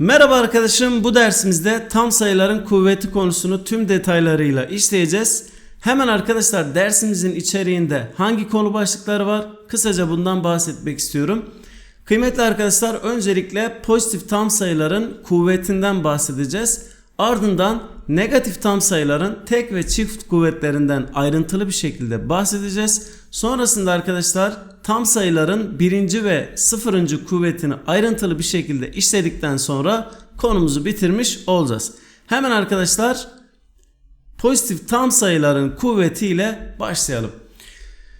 Merhaba arkadaşım bu dersimizde tam sayıların kuvveti konusunu tüm detaylarıyla işleyeceğiz. Hemen arkadaşlar dersimizin içeriğinde hangi konu başlıkları var kısaca bundan bahsetmek istiyorum. Kıymetli arkadaşlar öncelikle pozitif tam sayıların kuvvetinden bahsedeceğiz. Ardından negatif tam sayıların tek ve çift kuvvetlerinden ayrıntılı bir şekilde bahsedeceğiz. Sonrasında arkadaşlar tam sayıların birinci ve sıfırıncı kuvvetini ayrıntılı bir şekilde işledikten sonra konumuzu bitirmiş olacağız. Hemen arkadaşlar pozitif tam sayıların kuvvetiyle başlayalım.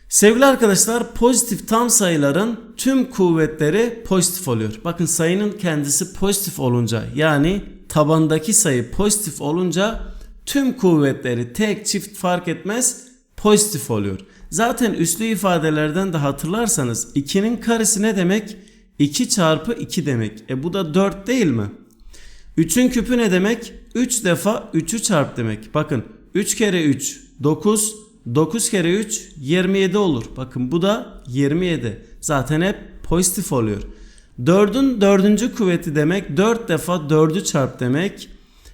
Sevgili arkadaşlar pozitif tam sayıların tüm kuvvetleri pozitif oluyor. Bakın sayının kendisi pozitif olunca yani tabandaki sayı pozitif olunca tüm kuvvetleri tek çift fark etmez pozitif oluyor. Zaten üslü ifadelerden de hatırlarsanız 2'nin karesi ne demek? 2 çarpı 2 demek. E bu da 4 değil mi? 3'ün küpü ne demek? 3 defa 3'ü çarp demek. Bakın 3 kere 3 9 9 kere 3 27 olur. Bakın bu da 27. Zaten hep pozitif oluyor. 4'ün dördüncü kuvveti demek 4 defa 4'ü çarp demek.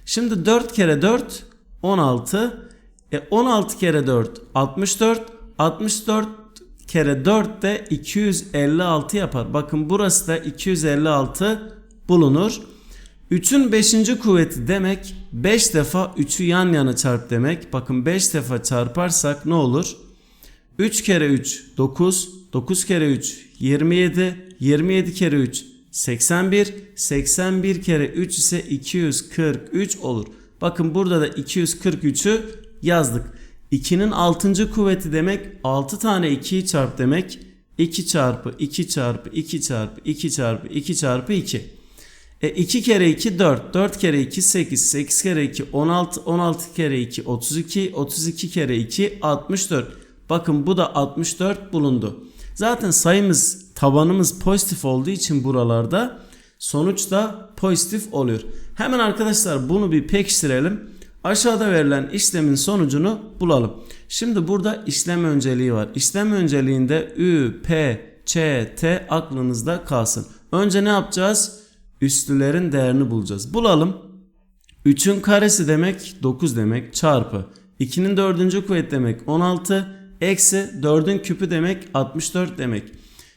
Şimdi 4 kere 4 16. E 16 kere 4 64. 64 kere 4 de 256 yapar. Bakın burası da 256 bulunur. 3'ün 5. kuvveti demek 5 defa 3'ü yan yana çarp demek. Bakın 5 defa çarparsak ne olur? 3 kere 3 9, 9 kere 3 27, 27 kere 3 81, 81 kere 3 ise 243 olur. Bakın burada da 243'ü yazdık. 2'nin 6. kuvveti demek 6 tane 2'yi çarp demek. 2 çarpı 2 çarpı 2 çarpı 2 çarpı 2 çarpı 2. E 2 kere 2 4, 4 kere 2 8, 8 kere 2 16, 16 kere 2 32, 32 kere 2 64. Bakın bu da 64 bulundu. Zaten sayımız tabanımız pozitif olduğu için buralarda sonuç da pozitif oluyor. Hemen arkadaşlar bunu bir pekiştirelim. Aşağıda verilen işlemin sonucunu bulalım. Şimdi burada işlem önceliği var. İşlem önceliğinde Ü, P, Ç, T aklınızda kalsın. Önce ne yapacağız? Üslülerin değerini bulacağız. Bulalım. 3'ün karesi demek 9 demek çarpı 2'nin dördüncü kuvvet demek 16 eksi 4'ün küpü demek 64 demek.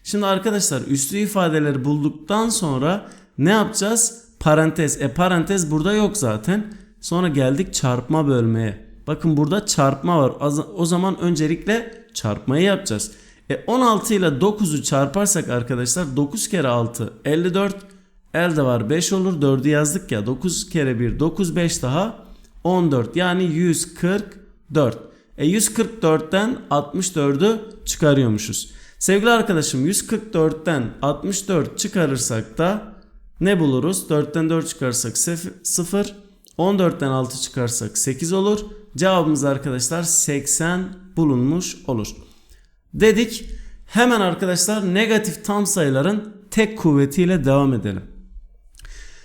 Şimdi arkadaşlar üslü ifadeleri bulduktan sonra ne yapacağız? Parantez. E parantez burada yok zaten. Sonra geldik çarpma bölmeye. Bakın burada çarpma var. O zaman öncelikle çarpmayı yapacağız. E 16 ile 9'u çarparsak arkadaşlar 9 kere 6 54 elde var 5 olur 4'ü yazdık ya 9 kere 1 9 5 daha 14 yani 144. E 144'ten 64'ü çıkarıyormuşuz. Sevgili arkadaşım 144'ten 64 çıkarırsak da ne buluruz? 4'ten 4 çıkarsak 0 14'ten 6 çıkarsak 8 olur. Cevabımız arkadaşlar 80 bulunmuş olur. Dedik. Hemen arkadaşlar negatif tam sayıların tek kuvvetiyle devam edelim.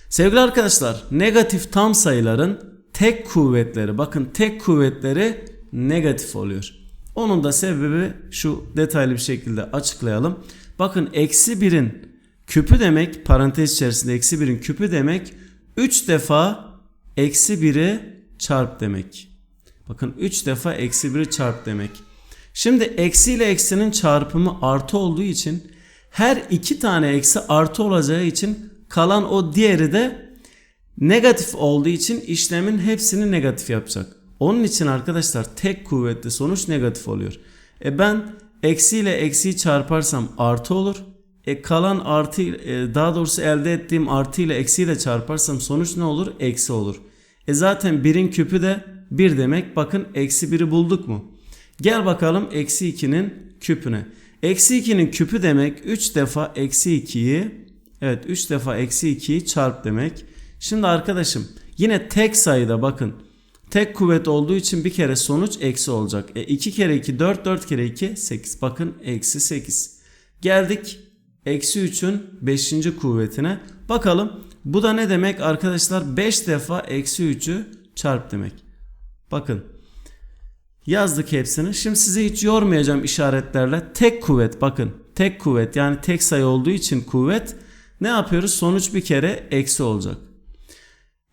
Sevgili arkadaşlar negatif tam sayıların tek kuvvetleri bakın tek kuvvetleri negatif oluyor. Onun da sebebi şu detaylı bir şekilde açıklayalım. Bakın eksi birin küpü demek parantez içerisinde eksi birin küpü demek 3 defa eksi 1'i çarp demek. Bakın 3 defa eksi 1'i çarp demek. Şimdi eksi ile eksinin çarpımı artı olduğu için her iki tane eksi artı olacağı için kalan o diğeri de negatif olduğu için işlemin hepsini negatif yapacak. Onun için arkadaşlar tek kuvvetli sonuç negatif oluyor. E ben eksi ile eksiyi çarparsam artı olur. E kalan artı e daha doğrusu elde ettiğim artı ile eksi ile çarparsam sonuç ne olur? Eksi olur. E zaten birin küpü de 1 demek. Bakın eksi 1'i bulduk mu? Gel bakalım eksi 2'nin küpüne. Eksi 2'nin küpü demek 3 defa eksi 2'yi evet 3 defa eksi 2'yi çarp demek. Şimdi arkadaşım yine tek sayıda bakın tek kuvvet olduğu için bir kere sonuç eksi olacak. E 2 kere 2 4 4 kere 2 8 bakın eksi 8. Geldik eksi 3'ün 5. kuvvetine. Bakalım bu da ne demek arkadaşlar 5 defa eksi 3'ü çarp demek. Bakın yazdık hepsini. Şimdi sizi hiç yormayacağım işaretlerle. Tek kuvvet bakın tek kuvvet yani tek sayı olduğu için kuvvet ne yapıyoruz? Sonuç bir kere eksi olacak.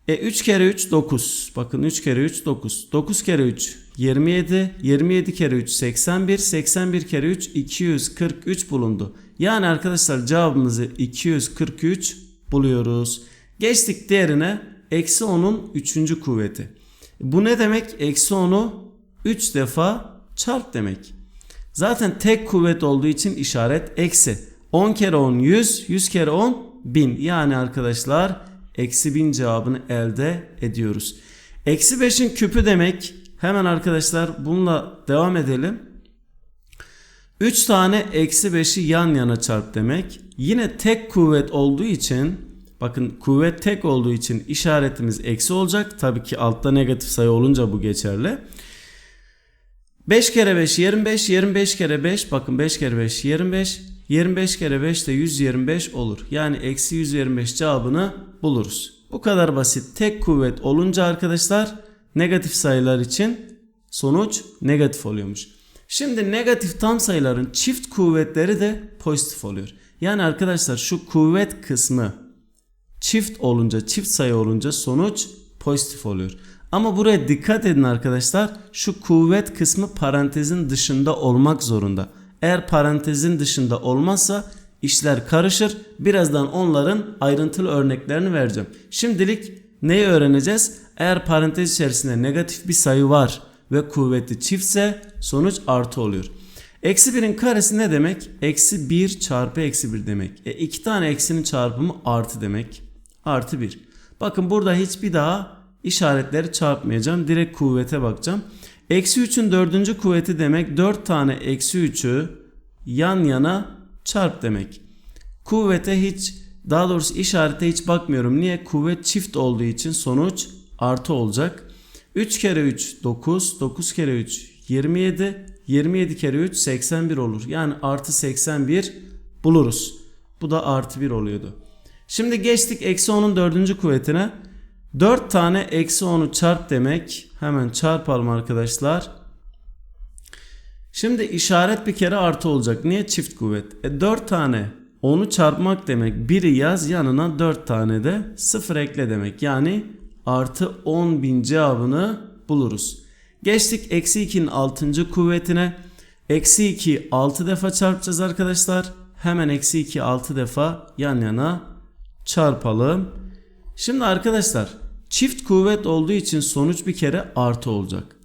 E 3 kere 3 9. Bakın 3 kere 3 9. 9 kere 3 27. 27 kere 3 81. 81 kere 3 243 bulundu. Yani arkadaşlar cevabımızı 243 buluyoruz. Geçtik diğerine. Eksi 10'un 3. kuvveti. Bu ne demek? Eksi 10'u 3 defa çarp demek. Zaten tek kuvvet olduğu için işaret eksi. 10 kere 10 100, 100 kere 10 1000. Yani arkadaşlar eksi 1000 cevabını elde ediyoruz. Eksi 5'in küpü demek. Hemen arkadaşlar bununla devam edelim. 3 tane eksi 5'i yan yana çarp demek. Yine tek kuvvet olduğu için bakın kuvvet tek olduğu için işaretimiz eksi olacak. Tabii ki altta negatif sayı olunca bu geçerli. 5 kere 5 25 25 kere 5 bakın 5 kere 5 25 25 kere 5 de 125 olur. Yani eksi 125 cevabını buluruz. Bu kadar basit. Tek kuvvet olunca arkadaşlar negatif sayılar için sonuç negatif oluyormuş. Şimdi negatif tam sayıların çift kuvvetleri de pozitif oluyor. Yani arkadaşlar şu kuvvet kısmı çift olunca çift sayı olunca sonuç pozitif oluyor. Ama buraya dikkat edin arkadaşlar. Şu kuvvet kısmı parantezin dışında olmak zorunda. Eğer parantezin dışında olmazsa işler karışır. Birazdan onların ayrıntılı örneklerini vereceğim. Şimdilik neyi öğreneceğiz? Eğer parantez içerisinde negatif bir sayı var ve kuvveti çiftse sonuç artı oluyor. Eksi 1'in karesi ne demek? Eksi 1 çarpı eksi 1 demek. E iki tane eksinin çarpımı artı demek. Artı 1. Bakın burada hiçbir daha işaretleri çarpmayacağım. Direkt kuvvete bakacağım. Eksi 3'ün dördüncü kuvveti demek 4 tane eksi 3'ü yan yana çarp demek. Kuvvete hiç daha doğrusu işarete hiç bakmıyorum. Niye? Kuvvet çift olduğu için sonuç artı olacak. 3 kere 3 9, 9 kere 3 27, 27 kere 3 81 olur. Yani artı 81 buluruz. Bu da artı 1 oluyordu. Şimdi geçtik eksi 10'un dördüncü kuvvetine. 4 tane eksi 10'u çarp demek. Hemen çarpalım arkadaşlar. Şimdi işaret bir kere artı olacak. Niye çift kuvvet? E 4 tane 10'u çarpmak demek. Biri yaz yanına 4 tane de 0 ekle demek. Yani artı 10 bin cevabını buluruz. Geçtik eksi 2'nin 6. kuvvetine. Eksi 2 6 defa çarpacağız arkadaşlar. Hemen eksi 2 6 defa yan yana çarpalım. Şimdi arkadaşlar çift kuvvet olduğu için sonuç bir kere artı olacak.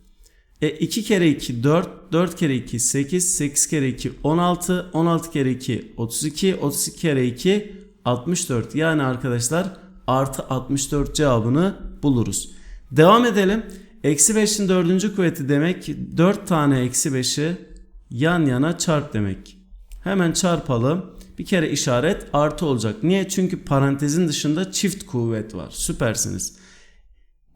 E 2 kere 2 4, 4 kere 2 8, 8 kere 2 16, 16 kere 2 32, 32 kere 2 64. Yani arkadaşlar artı 64 cevabını buluruz. Devam edelim. Eksi 5'in dördüncü kuvveti demek 4 tane eksi 5'i yan yana çarp demek. Hemen çarpalım. Bir kere işaret artı olacak. Niye? Çünkü parantezin dışında çift kuvvet var. Süpersiniz.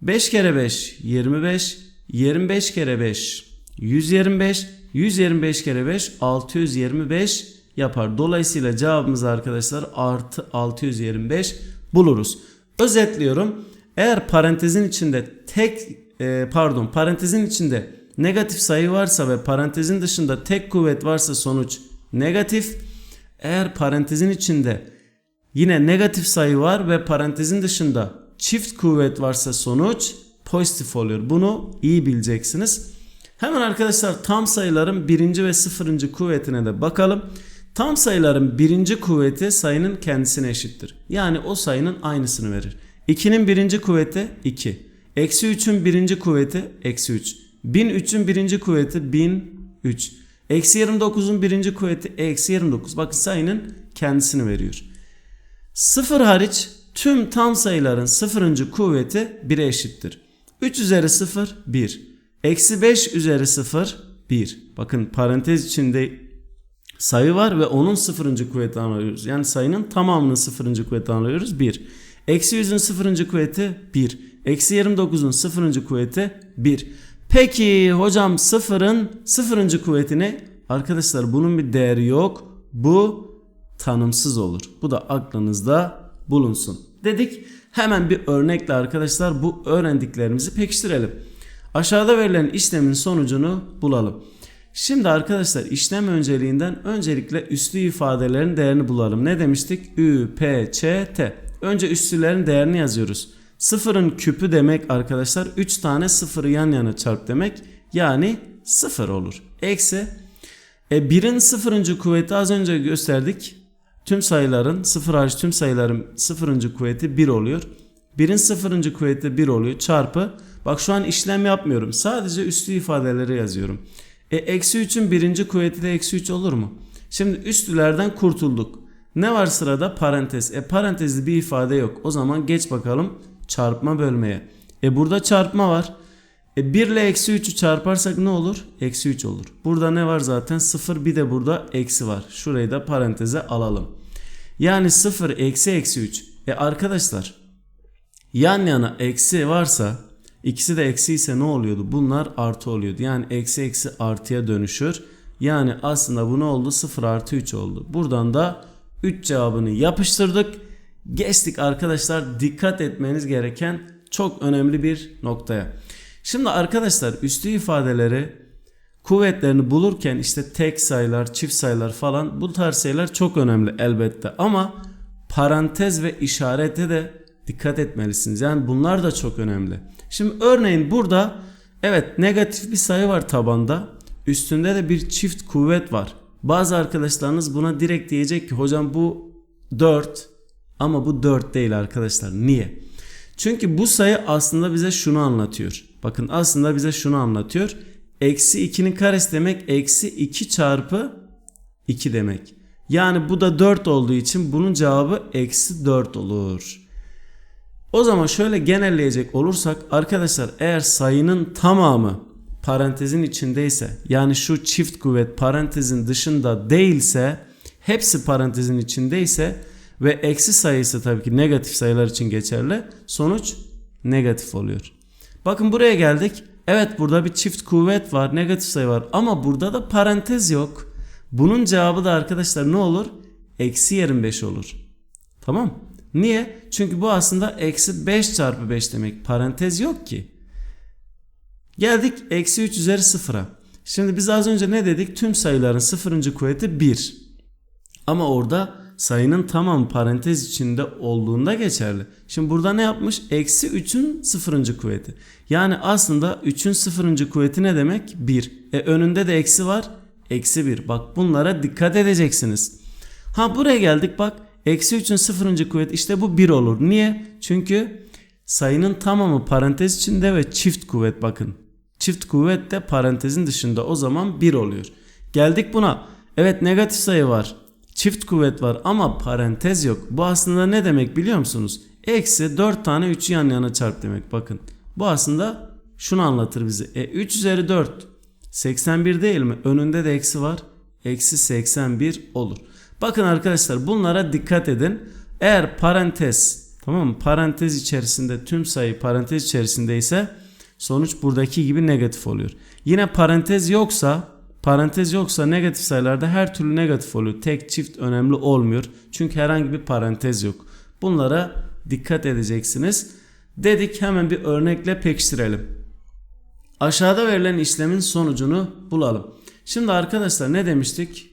5 kere 5 25. 25 kere 5 125. 125 kere 5 625 yapar. Dolayısıyla cevabımız arkadaşlar artı 625 buluruz. Özetliyorum. Eğer parantezin içinde tek e, pardon parantezin içinde negatif sayı varsa ve parantezin dışında tek kuvvet varsa sonuç negatif. Eğer parantezin içinde yine negatif sayı var ve parantezin dışında çift kuvvet varsa sonuç pozitif oluyor. Bunu iyi bileceksiniz. Hemen arkadaşlar tam sayıların birinci ve sıfırıncı kuvvetine de bakalım. Tam sayıların birinci kuvveti sayının kendisine eşittir. Yani o sayının aynısını verir. 2'nin birinci kuvveti 2. Eksi 3'ün birinci kuvveti eksi 3. 1003'ün birinci kuvveti 1003. Eksi 29'un birinci kuvveti eksi 29. Bakın sayının kendisini veriyor. Sıfır hariç tüm tam sayıların sıfırıncı kuvveti 1'e eşittir. 3 üzeri 0 1. Eksi 5 üzeri 0 1. Bakın parantez içinde sayı var ve onun sıfırıncı kuvvetini alıyoruz. Yani sayının tamamının sıfırıncı kuvvetini alıyoruz 1. Eksi 100'ün sıfırıncı kuvveti 1. Eksi 29'un sıfırıncı kuvveti 1. Peki hocam sıfırın sıfırıncı kuvveti ne? Arkadaşlar bunun bir değeri yok. Bu tanımsız olur. Bu da aklınızda bulunsun. Dedik hemen bir örnekle arkadaşlar bu öğrendiklerimizi pekiştirelim. Aşağıda verilen işlemin sonucunu bulalım. Şimdi arkadaşlar işlem önceliğinden öncelikle üslü ifadelerin değerini bulalım. Ne demiştik? Ü, P, Ç, T. Önce üslülerin değerini yazıyoruz. Sıfırın küpü demek arkadaşlar 3 tane sıfırı yan yana çarp demek. Yani sıfır olur. Eksi e 1'in sıfırıncı kuvveti az önce gösterdik. Tüm sayıların sıfır hariç tüm sayıların sıfırıncı kuvveti 1 oluyor. 1'in sıfırıncı kuvveti 1 oluyor çarpı. Bak şu an işlem yapmıyorum. Sadece üstü ifadeleri yazıyorum. E eksi 3'ün birinci kuvveti de eksi 3 olur mu? Şimdi üstülerden kurtulduk. Ne var sırada? Parantez. E parantezli bir ifade yok. O zaman geç bakalım çarpma bölmeye. E burada çarpma var. E 1 ile eksi 3'ü çarparsak ne olur? Eksi 3 olur. Burada ne var zaten? 0 bir de burada eksi var. Şurayı da paranteze alalım. Yani 0 eksi eksi 3. E arkadaşlar yan yana eksi varsa ikisi de eksi ise ne oluyordu? Bunlar artı oluyordu. Yani eksi eksi artıya dönüşür. Yani aslında bu ne oldu? 0 artı 3 oldu. Buradan da 3 cevabını yapıştırdık. Geçtik arkadaşlar dikkat etmeniz gereken çok önemli bir noktaya. Şimdi arkadaşlar üstü ifadeleri kuvvetlerini bulurken işte tek sayılar, çift sayılar falan bu tarz şeyler çok önemli elbette ama parantez ve işarete de dikkat etmelisiniz. Yani bunlar da çok önemli. Şimdi örneğin burada evet negatif bir sayı var tabanda. Üstünde de bir çift kuvvet var. Bazı arkadaşlarınız buna direkt diyecek ki hocam bu 4 ama bu 4 değil arkadaşlar. Niye? Çünkü bu sayı aslında bize şunu anlatıyor. Bakın aslında bize şunu anlatıyor. Eksi 2'nin karesi demek eksi 2 çarpı 2 demek. Yani bu da 4 olduğu için bunun cevabı eksi 4 olur. O zaman şöyle genelleyecek olursak arkadaşlar eğer sayının tamamı parantezin içindeyse yani şu çift kuvvet parantezin dışında değilse hepsi parantezin içindeyse ve eksi sayısı tabii ki negatif sayılar için geçerli sonuç negatif oluyor. Bakın buraya geldik. Evet burada bir çift kuvvet var negatif sayı var ama burada da parantez yok. Bunun cevabı da arkadaşlar ne olur? Eksi 25 olur. Tamam Niye? Çünkü bu aslında eksi 5 çarpı 5 demek. Parantez yok ki. Geldik eksi 3 üzeri sıfıra. Şimdi biz az önce ne dedik? Tüm sayıların sıfırıncı kuvveti 1. Ama orada sayının tamamı parantez içinde olduğunda geçerli. Şimdi burada ne yapmış? Eksi 3'ün sıfırıncı kuvveti. Yani aslında 3'ün sıfırıncı kuvveti ne demek? 1. E önünde de eksi var. Eksi 1. Bak bunlara dikkat edeceksiniz. Ha buraya geldik bak. Eksi 3'ün sıfırıncı kuvveti işte bu 1 olur. Niye? Çünkü sayının tamamı parantez içinde ve çift kuvvet bakın. Çift kuvvet de parantezin dışında o zaman 1 oluyor. Geldik buna. Evet negatif sayı var. Çift kuvvet var ama parantez yok. Bu aslında ne demek biliyor musunuz? Eksi 4 tane 3'ü yan yana çarp demek bakın. Bu aslında şunu anlatır bize. E 3 üzeri 4 81 değil mi? Önünde de eksi var. Eksi 81 olur. Bakın arkadaşlar bunlara dikkat edin. Eğer parantez tamam mı? Parantez içerisinde tüm sayı parantez içerisindeyse sonuç buradaki gibi negatif oluyor. Yine parantez yoksa parantez yoksa negatif sayılarda her türlü negatif oluyor. Tek çift önemli olmuyor. Çünkü herhangi bir parantez yok. Bunlara dikkat edeceksiniz. Dedik hemen bir örnekle pekiştirelim. Aşağıda verilen işlemin sonucunu bulalım. Şimdi arkadaşlar ne demiştik?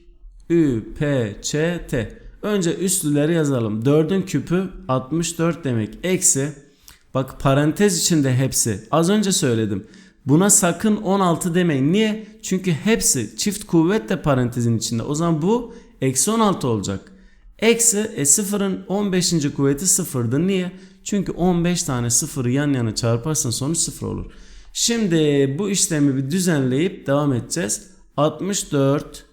Ü, P, Ç, T. Önce üstlüleri yazalım. 4'ün küpü 64 demek. Eksi. Bak parantez içinde hepsi. Az önce söyledim. Buna sakın 16 demeyin. Niye? Çünkü hepsi çift kuvvet de parantezin içinde. O zaman bu eksi 16 olacak. Eksi e sıfırın 15. kuvveti sıfırdı. Niye? Çünkü 15 tane sıfırı yan yana çarparsan sonuç sıfır olur. Şimdi bu işlemi bir düzenleyip devam edeceğiz. 64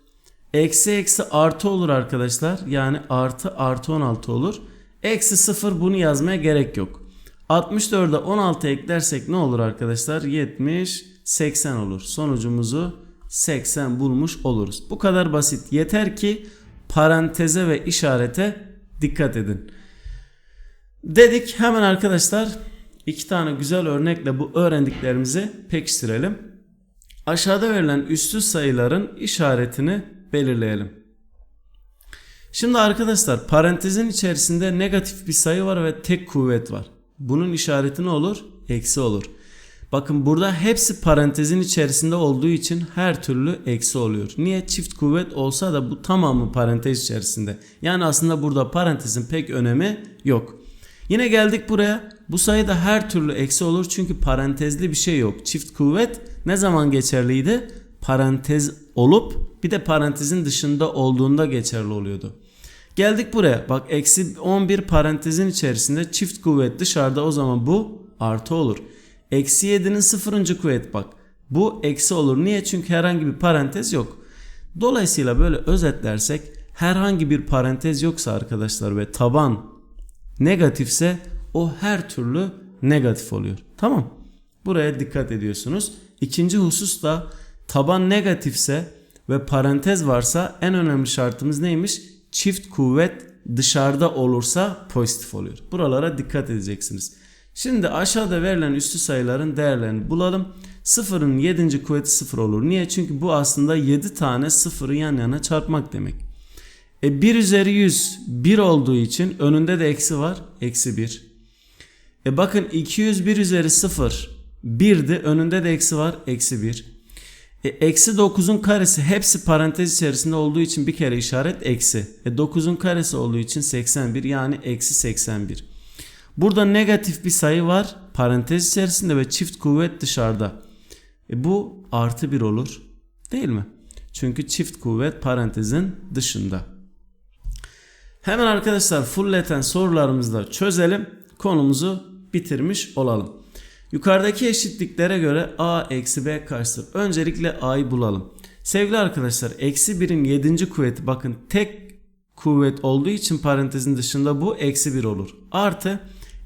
eksi eksi artı olur arkadaşlar. Yani artı artı 16 olur. Eksi 0 bunu yazmaya gerek yok. 64'e 16 eklersek ne olur arkadaşlar? 70, 80 olur. Sonucumuzu 80 bulmuş oluruz. Bu kadar basit. Yeter ki paranteze ve işarete dikkat edin. Dedik hemen arkadaşlar iki tane güzel örnekle bu öğrendiklerimizi pekiştirelim. Aşağıda verilen üstü sayıların işaretini belirleyelim. Şimdi arkadaşlar parantezin içerisinde negatif bir sayı var ve tek kuvvet var. Bunun işareti ne olur? Eksi olur. Bakın burada hepsi parantezin içerisinde olduğu için her türlü eksi oluyor. Niye? Çift kuvvet olsa da bu tamamı parantez içerisinde. Yani aslında burada parantezin pek önemi yok. Yine geldik buraya. Bu sayıda her türlü eksi olur çünkü parantezli bir şey yok. Çift kuvvet ne zaman geçerliydi? Parantez olup bir de parantezin dışında olduğunda geçerli oluyordu. Geldik buraya. Bak eksi 11 parantezin içerisinde çift kuvvet dışarıda o zaman bu artı olur. Eksi 7'nin sıfırıncı kuvvet bak. Bu eksi olur. Niye? Çünkü herhangi bir parantez yok. Dolayısıyla böyle özetlersek herhangi bir parantez yoksa arkadaşlar ve taban negatifse o her türlü negatif oluyor. Tamam. Buraya dikkat ediyorsunuz. İkinci husus da taban negatifse ve parantez varsa en önemli şartımız neymiş? Çift kuvvet dışarıda olursa pozitif oluyor. Buralara dikkat edeceksiniz. Şimdi aşağıda verilen üstü sayıların değerlerini bulalım. Sıfırın 7. kuvveti sıfır olur. Niye? Çünkü bu aslında 7 tane sıfırı yan yana çarpmak demek. E 1 üzeri 100 1 olduğu için önünde de eksi var. Eksi 1. E bakın 201 üzeri 0 1'di. Önünde de eksi var. Eksi 1. E, eksi 9'un karesi hepsi parantez içerisinde olduğu için bir kere işaret eksi. E 9'un karesi olduğu için 81 yani eksi 81. Burada negatif bir sayı var parantez içerisinde ve çift kuvvet dışarıda. E bu artı 1 olur değil mi? Çünkü çift kuvvet parantezin dışında. Hemen arkadaşlar fulleten sorularımızı da çözelim. Konumuzu bitirmiş olalım. Yukarıdaki eşitliklere göre a eksi b kaçtır? Öncelikle a'yı bulalım. Sevgili arkadaşlar eksi 1'in 7. kuvveti bakın tek kuvvet olduğu için parantezin dışında bu eksi 1 olur. Artı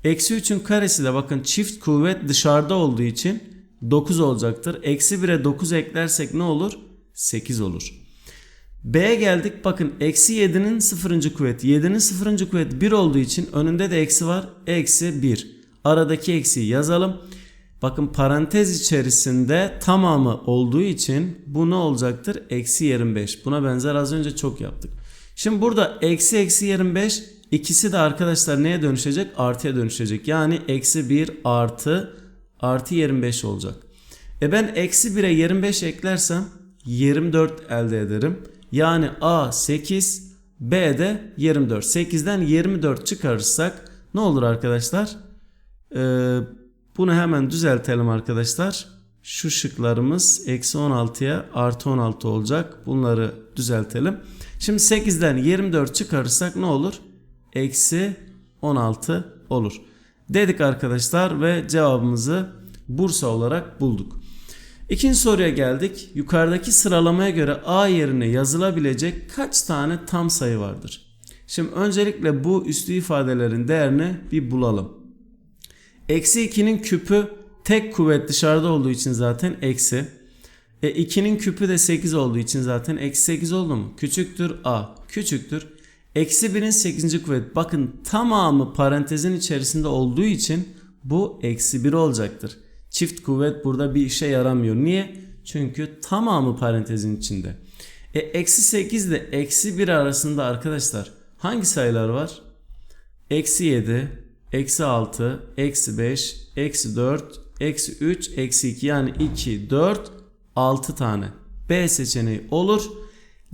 eksi 3'ün karesi de bakın çift kuvvet dışarıda olduğu için 9 olacaktır. Eksi 1'e 9 eklersek ne olur? 8 olur. B'ye geldik bakın eksi 7'nin 0. kuvveti 7'nin 0. kuvveti 1 olduğu için önünde de eksi var. Eksi 1. Aradaki eksiği yazalım. Bakın parantez içerisinde tamamı olduğu için bu ne olacaktır? Eksi 25. Buna benzer az önce çok yaptık. Şimdi burada eksi eksi 25 ikisi de arkadaşlar neye dönüşecek? Artıya dönüşecek. Yani eksi 1 artı artı 25 olacak. E ben eksi 1'e 25 eklersem 24 elde ederim. Yani A 8 B de 24. 8'den 24 çıkarırsak ne olur arkadaşlar? Ee, bunu hemen düzeltelim arkadaşlar. Şu şıklarımız eksi 16'ya artı 16 olacak. Bunları düzeltelim. Şimdi 8'den 24 çıkarırsak ne olur? Eksi 16 olur. Dedik arkadaşlar ve cevabımızı Bursa olarak bulduk. İkinci soruya geldik. Yukarıdaki sıralamaya göre A yerine yazılabilecek kaç tane tam sayı vardır? Şimdi öncelikle bu üslü ifadelerin değerini bir bulalım. Eksi 2'nin küpü tek kuvvet dışarıda olduğu için zaten eksi. E 2'nin küpü de 8 olduğu için zaten eksi 8 oldu mu? Küçüktür A. Küçüktür. Eksi 1'in 8. kuvvet. Bakın tamamı parantezin içerisinde olduğu için bu eksi 1 olacaktır. Çift kuvvet burada bir işe yaramıyor. Niye? Çünkü tamamı parantezin içinde. E eksi 8 ile eksi 1 arasında arkadaşlar hangi sayılar var? Eksi 7, eksi 6, eksi 5, eksi 4, eksi 3, eksi 2 yani 2, 4, 6 tane. B seçeneği olur.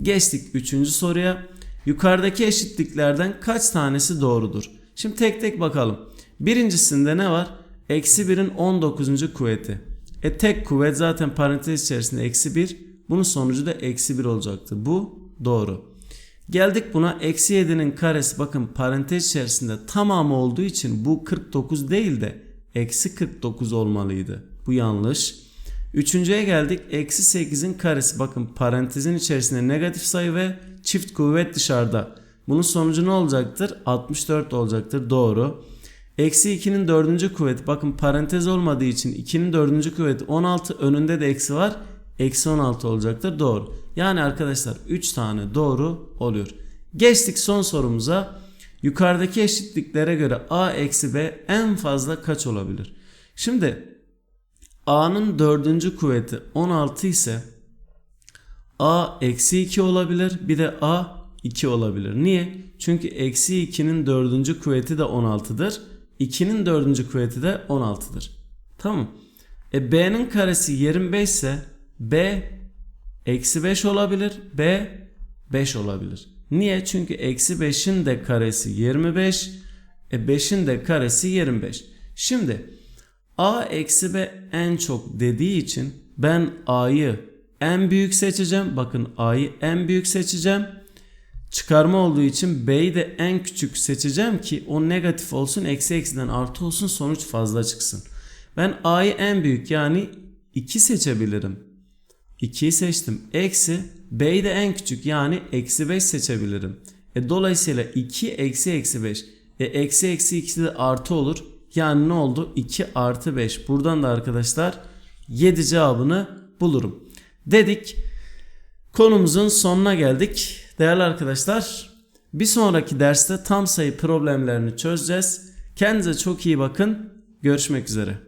Geçtik 3. soruya. Yukarıdaki eşitliklerden kaç tanesi doğrudur? Şimdi tek tek bakalım. Birincisinde ne var? Eksi 1'in 19. kuvveti. E tek kuvvet zaten parantez içerisinde eksi 1. Bunun sonucu da eksi 1 olacaktı. Bu doğru. Geldik buna eksi 7'nin karesi bakın parantez içerisinde tamamı olduğu için bu 49 değil de eksi 49 olmalıydı. Bu yanlış. Üçüncüye geldik. Eksi 8'in karesi bakın parantezin içerisinde negatif sayı ve çift kuvvet dışarıda. Bunun sonucu ne olacaktır? 64 olacaktır. Doğru. Eksi 2'nin dördüncü kuvveti bakın parantez olmadığı için 2'nin dördüncü kuvveti 16 önünde de eksi var. Eksi 16 olacaktır. Doğru. Yani arkadaşlar 3 tane doğru oluyor. Geçtik son sorumuza. Yukarıdaki eşitliklere göre a eksi b en fazla kaç olabilir? Şimdi a'nın dördüncü kuvveti 16 ise a eksi 2 olabilir. Bir de a 2 olabilir. Niye? Çünkü eksi 2'nin dördüncü kuvveti de 16'dır. 2'nin dördüncü kuvveti de 16'dır. Tamam. E b'nin karesi 25 ise b eksi 5 olabilir. b 5 olabilir. Niye? Çünkü eksi 5'in de karesi 25. E 5'in de karesi 25. Şimdi a eksi b en çok dediği için ben a'yı en büyük seçeceğim. Bakın a'yı en büyük seçeceğim. Çıkarma olduğu için b'yi de en küçük seçeceğim ki o negatif olsun eksi eksiden artı olsun sonuç fazla çıksın. Ben a'yı en büyük yani 2 seçebilirim. 2'yi seçtim. Eksi b'yi de en küçük yani eksi 5 seçebilirim. E, dolayısıyla 2 eksi eksi 5. E, eksi eksi 2 de artı olur. Yani ne oldu? 2 artı 5. Buradan da arkadaşlar 7 cevabını bulurum. Dedik. Konumuzun sonuna geldik. Değerli arkadaşlar bir sonraki derste tam sayı problemlerini çözeceğiz. Kendinize çok iyi bakın. Görüşmek üzere.